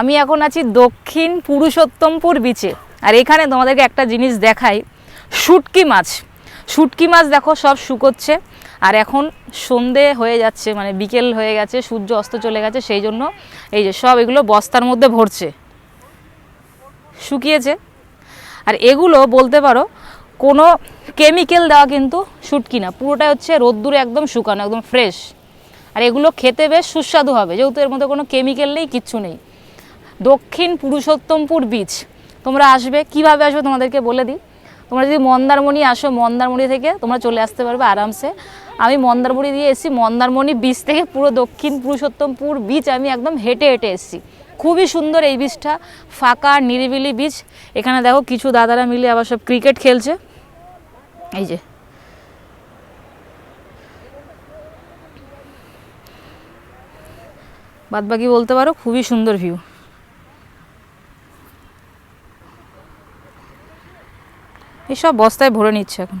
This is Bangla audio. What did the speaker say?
আমি এখন আছি দক্ষিণ পুরুষোত্তমপুর বিচে আর এখানে তোমাদেরকে একটা জিনিস দেখাই, শুটকি মাছ। শুটকি মাছ দেখো, সব শুকোচ্ছে। আর এখন সন্ধে হয়ে যাচ্ছে মানে বিকেল হয়ে গেছে, সূর্য অস্ত চলে গেছে, সেই জন্য এই যে সব এগুলো বস্তার মধ্যে ভরছে। শুকিয়েছে। আর এগুলো বলতে পারো, কোনো কেমিক্যাল দেওয়া কিন্তু শুটকি না। পুরোটাই হচ্ছে রোদ্দুরে একদম শুকানো, একদম ফ্রেশ আর এগুলো খেতে বেশ সুস্বাদু হবে, যেহেতু এর মধ্যে কোনো কেমিক্যাল নেই, কিচ্ছু নেই। দক্ষিণ পুরুষোত্তমপুর বীচ তোমরা আসবে, কীভাবে আসবে তোমাদেরকে বলে দিই। তোমরা যদি মন্দারমণি আসো, মন্দারমণি থেকে তোমরা চলে আসতে পারবে আরামসে। আমি মন্দারমণি দিয়ে এসেছি, মন্দারমণি বীচ থেকে পুরো দক্ষিণ পুরুষোত্তমপুর বীচ আমি একদম হেঁটে হেঁটে এসেছি। খুবই সুন্দর এই বীচটা ফাঁকা, নিরিবিলি বীচ এখানে দেখো কিছু দাদারা মিলে আবার সব ক্রিকেট খেলছে। এই যে। বাদবাকি বলতে পারো, খুবই সুন্দর ভিউ এইসব বস্তায় ভরে নিচ্ছে এখন।